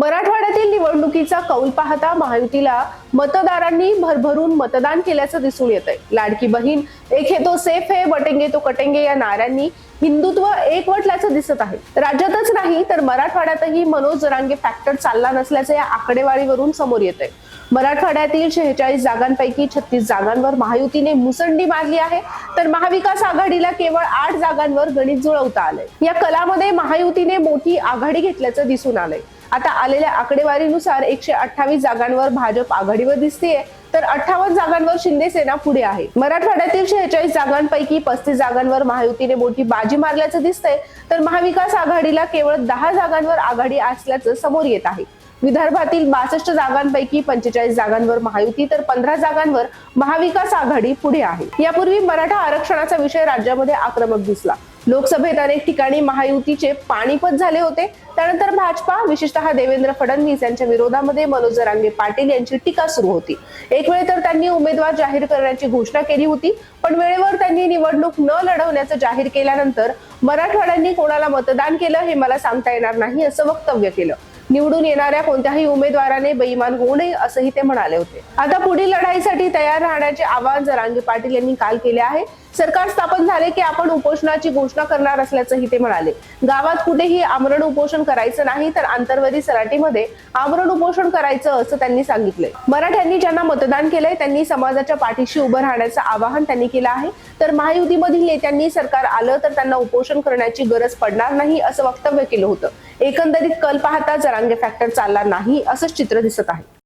मराठवाड्यातील निवडणुकीचा कौल पाहता महायुतीला मतदारांनी भरभरून मतदान केल्याचं दिसून येत आहे लाडकी बहीण एक हे तो सेफ हे बटेंगे तो कटेंगे या नाऱ्यांनी हिंदुत्व एकवटल्याचं दिसत आहे. राज्यातच नाही तर मराठवाड्यातही मनोज जरांगे फॅक्टर चालला नसल्याचं या आकडेवारीवरून समोर येत आहे मराठवाड्यातील शेहेचाळीस जागांपैकी छत्तीस जागांवर महायुतीने मुसंडी मारली आहे. तर महाविकास आघाडीला केवळ आठ जागांवर गणित जुळवता आलंय. या कलामध्ये महायुतीने मोठी आघाडी घेतल्याचं दिसून आलंय. आता आलेल्या आकडेवारीनुसार एकशे अठ्ठावीस जागांवर भाजप आघाडीवर दिसतेय. तर अठ्ठावन्न जागांवर शिंदे सेना पुढे आहे. मराठवाड्यातील शेहेचाळीस जागांपैकी पस्तीस जागांवर महायुतीने मोठी बाजी मारल्याचं दिसतंय. तर महाविकास आघाडीला केवळ दहा जागांवर आघाडी असल्याचं समोर येत आहे. विदर्भातील बासष्ट जागांपैकी पंचेचाळीस जागांवर महायुती तर पंधरा जागांवर महाविकास आघाडी पुढे आहे. यापूर्वी मराठा आरक्षणाचा विषय राज्यामध्ये आक्रमक दिसला. लोकसभेत अनेक ठिकाणी महायुतीचे पाणीपत झाले होते. त्यानंतर भाजपा विशेषतः देवेंद्र फडणवीस यांच्या विरोधामध्ये मनोज रांगे पाटील यांची टीका सुरू होती. एक वेळ तर त्यांनी उमेदवार जाहीर करण्याची घोषणा केली होती पण वेळेवर त्यांनी निवडणूक न लढवण्याचं जाहीर केल्यानंतर मराठवाड्यांनी कोणाला मतदान केलं हे मला सांगता येणार नाही असं वक्तव्य केलं. निवडून येणाऱ्या कोणत्याही उमेदवाराने बेईमान होऊ नये असंही ते म्हणाले होते. आता पुढील लढाईसाठी तयार राहण्याचे आवाहन जरांगे पाटील यांनी काल केले आहे. सरकार स्थापन झाले की आपण उपोषणाची घोषणा करणार असल्याचंही ते म्हणाले. गावात कुठेही आमरण उपोषण करायचं नाही तर आंतरवादी सराटीमध्ये आमरण उपोषण करायचं असं त्यांनी सांगितलंय. मराठ्यांनी ज्यांना मतदान केलंय त्यांनी समाजाच्या पाठीशी उभं राहण्याचं आवाहन त्यांनी केलं आहे. तर महायुतीमधील नेत्यांनी सरकार आलं तर त्यांना उपोषण करण्याची गरज पडणार नाही असं वक्तव्य केलं होतं. एकंदरीत कल पाहता जरांगे फॅक्टर चालला नाही असंच चित्र दिसत आहे.